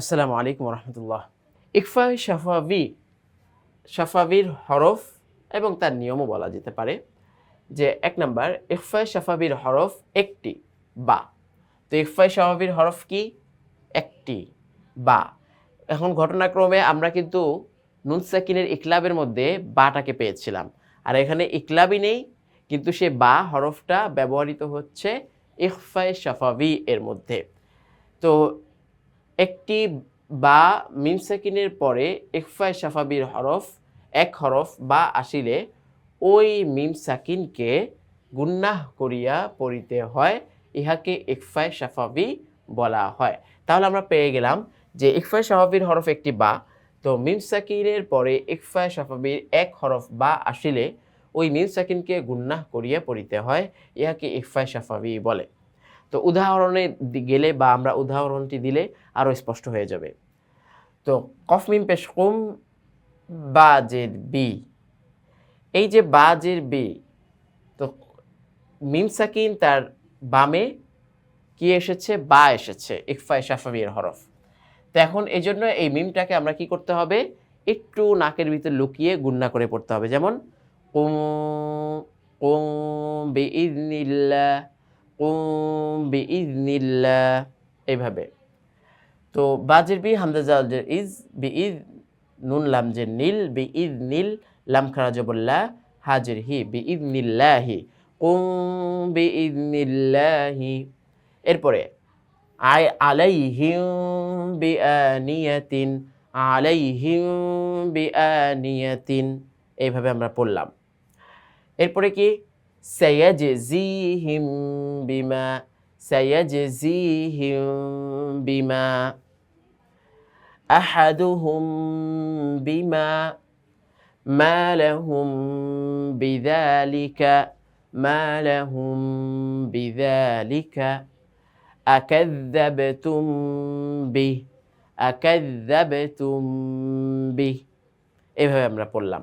আসসালামু আলাইকুম রহমতুল্লাহ ইকফা শাফাবি, শাফাবির হরফ এবং তার নিয়মও বলা যেতে পারে যে এক নাম্বার ইকফা শাফাবির হরফ একটি, বা। তো ইকফা শাফাবির হরফ কি? একটি, বা। এখন ঘটনাক্রমে আমরা কিন্তু নুন সাকিনের ইকলাবের মধ্যে বাটাকে পেয়েছিলাম। আর এখানে ইকলাবই নেই, কিন্তু সে বা হরফটা ব্যবহৃত হচ্ছে ইকফায় শাফাবি এর মধ্যে। তো একটি বা মিম সাকিনের পরে ইকফায় সাফাবির হরফ, এক হরফ বা আসিলে ওই মিম সাকিনকে গুন্নাহ করিয়া পড়িতে হয়, ইহাকে ইকফায় সাফাবি বলা হয়। তাহলে আমরা পেয়ে গেলাম যে ইকফায় শাফাবির হরফ একটি বা, তো মিম সাকিনের পরে ইকফায় শাফাবির এক হরফ বা আসিলে ওই মিম সাকিনকে গুন্নাহ করিয়া পড়িতে হয়, ইহাকে ইকফায় সাফাবি বলে। তো উদাহরণে গেলে বা আমরা উদাহরণটি দিলে আরও স্পষ্ট হয়ে যাবে। তো কফ মিম পেশ কুম বা। জের বি এই যে বা জের বি, তো মিম সাকিন তার বামে কি এসেছে? বা এসেছে ইকফায় শাফাবির হরফ। তো এখন এই জন্য এই মিমটাকে আমরা কি করতে হবে? একটু নাকের ভিতর লুকিয়ে গুন্না করে পড়তে হবে। যেমন কুম কুম বিইজনিল্লাহ এইভাবে। তো বাজির বি, হামজা জালের ইজ বি ইজ নুন যে নীল বি ইজ নীল লাম খারা জবল্লা হাজির হি বি ইজ নিল্লাহি। কুম বি ইজ নিল্লাহি। এরপরে, আই আলাইহিম বি আনিয়াতিন আলাইহিম বি আনিয়াতিন এইভাবে আমরা পড়লাম। এরপরে কি? সায়াজজিহিম বিমা সায়াজজিহিম বিমা আহাদুহুম বিমা ما لهم بذلك ما لهم بذلك أكذبتم به أكذبتم به এভাবে আমরা পড়লাম